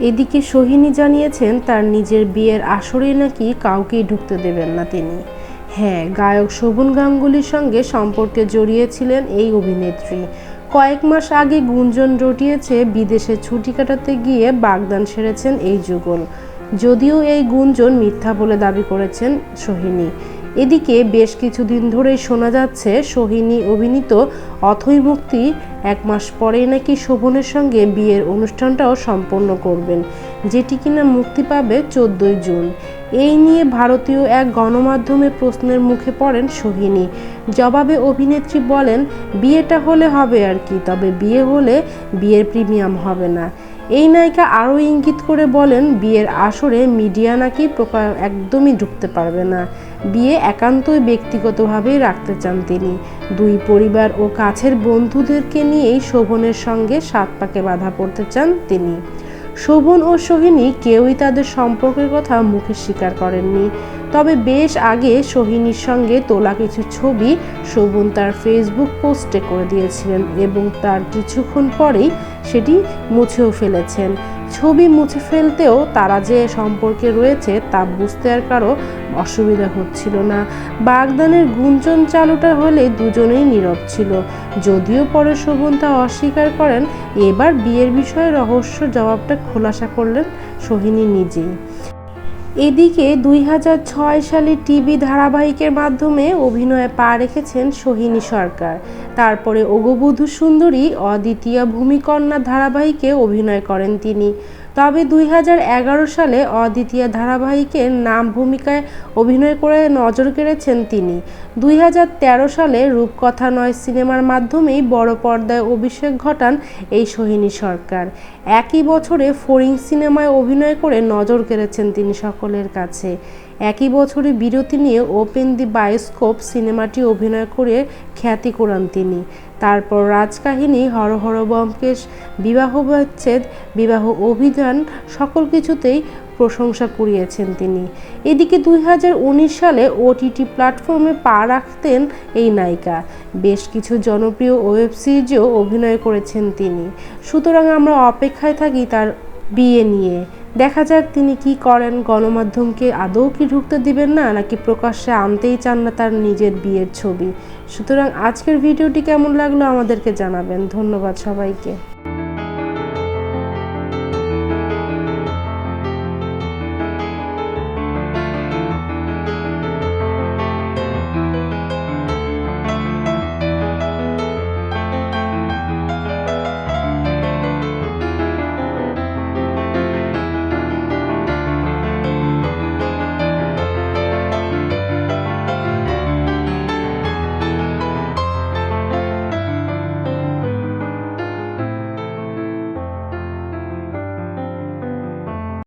এদিকে সোহিনী জানিয়েছেন, তার নিজের বিয়ের আসরে নাকি কাউকেই ঢুকতে দেবেন না তিনি। হ্যাঁ গায়ক শোভন গাঙ্গুলির সঙ্গে সম্পর্কে জড়িয়েছিলেন এই অভিনেত্রী। কয়েক মাস আগে গুঞ্জন রটিয়েছে, বিদেশে ছুটি কাটাতে গিয়ে বাগদান সেরেছেন এই যুগল। যদিও এই গুঞ্জন মিথ্যা বলে দাবি করেছেন সোহিনী। এদিকে বেশ কিছুদিন ধরেই শোনা যাচ্ছে সোহিনী অভিনীত অথৈ মুক্তি এক মাস পরেই নাকি শোভনের সঙ্গে বিয়ের অনুষ্ঠানটাও সম্পন্ন করবেন। যেটি কিনা মুক্তি পাবে চোদ্দই জুন। এই নিয়ে ভারতীয় এক গণমাধ্যমে প্রশ্নের মুখে পড়েন সোহিনী। জবাবে অভিনেত্রী বলেন, বিয়েটা হলে হবে আর কি, তবে বিয়ে হলে বিয়ের প্রিমিয়াম হবে না। এই নায়িকা আরও ইঙ্গিত করে বলেন, বিয়ের আসরে মিডিয়া নাকি একদমই ঢুকতে পারবে না। বিয়ে একান্তই ব্যক্তিগতভাবেই রাখতে চান তিনি। দুই পরিবার ও কাছের বন্ধুদেরকে নিয়েই শোভনের সঙ্গে সাত পাকে বাধা পড়তে চান তিনি। শোভন ও সোহিনী কেউই তাদের সম্পর্কের কথা মুখে স্বীকার করেননি। তবে বেশ আগে সোহিনীর সঙ্গে তোলা কিছু ছবি শোভন তার ফেসবুক পোস্টে করে দিয়েছিলেন এবং তার কিছুক্ষণ পরেই সেটি মুছেও ফেলেছেন। ছবি মুছে ফেলতেও তারা যে সম্পর্কে রয়েছে তা বুঝতে আর কারও অসুবিধা হচ্ছিল না। বাগদানের গুঞ্জন চালুটা হলে দুজনেই নীরব ছিল। যদিও পরে শোভন তা অস্বীকার করেন, এবার বিয়ের বিষয়ে রহস্য জবাবটা খোলাসা করলেন সোহিনী নিজেই। এদিকে দুই ছয় সালে টিভি ধারাবাহিকের মাধ্যমে অভিনয়ে পা রেখেছেন সোহিনী সরকার। তারপরে অগবধূ সুন্দরী অদ্বিতীয় ভূমিকন্যা ধারাবাহিকে অভিনয় করেন তিনি। তবে দুই হাজার এগারো সালে অদ্বিতীয় ধারাবাহিকের নাম ভূমিকায় অভিনয় করে নজর কেড়েছেন তিনি। দুই হাজার তেরো সালে রূপকথা নয় সিনেমার মাধ্যমেই বড় পর্দায় অভিষেক ঘটান এই সোহিনী সরকার। একই বছরে ফড়িং সিনেমায় অভিনয় করে নজর কেড়েছেন তিনি সকলের কাছে। একই বছরে বিরতি নিয়ে ওপেন দি বায়োস্কোপ সিনেমাটি অভিনয় করে খ্যাতি কুড়ান তিনি। তারপর রাজকাহিনী, হর হর ব্যোমকেশ, বিবাহ বিচ্ছেদ, বিবাহ অভিযান সকল কিছুতেই প্রশংসা কুড়িয়েছেন তিনি। এদিকে দুই হাজার উনিশ সালে ওটিটি প্ল্যাটফর্মে পা রাখতেন এই নায়িকা। বেশ কিছু জনপ্রিয় ওয়েব সিরিজেও অভিনয় করেছেন তিনি। সুতরাং আমরা অপেক্ষায় থাকি তার বিয়ে নিয়ে। দেখা যাক তিনি কি করেন। গণমাধ্যমকে আদৌ কি ঢুকতে দিবেন না, নাকি প্রকাশ্যে আনতেই চান না তার নিজের বিয়ের ছবি? সুতরাং আজকের ভিডিওটি কেমন লাগল আমাদেরকে জানাবেন। ধন্যবাদ সবাইকে।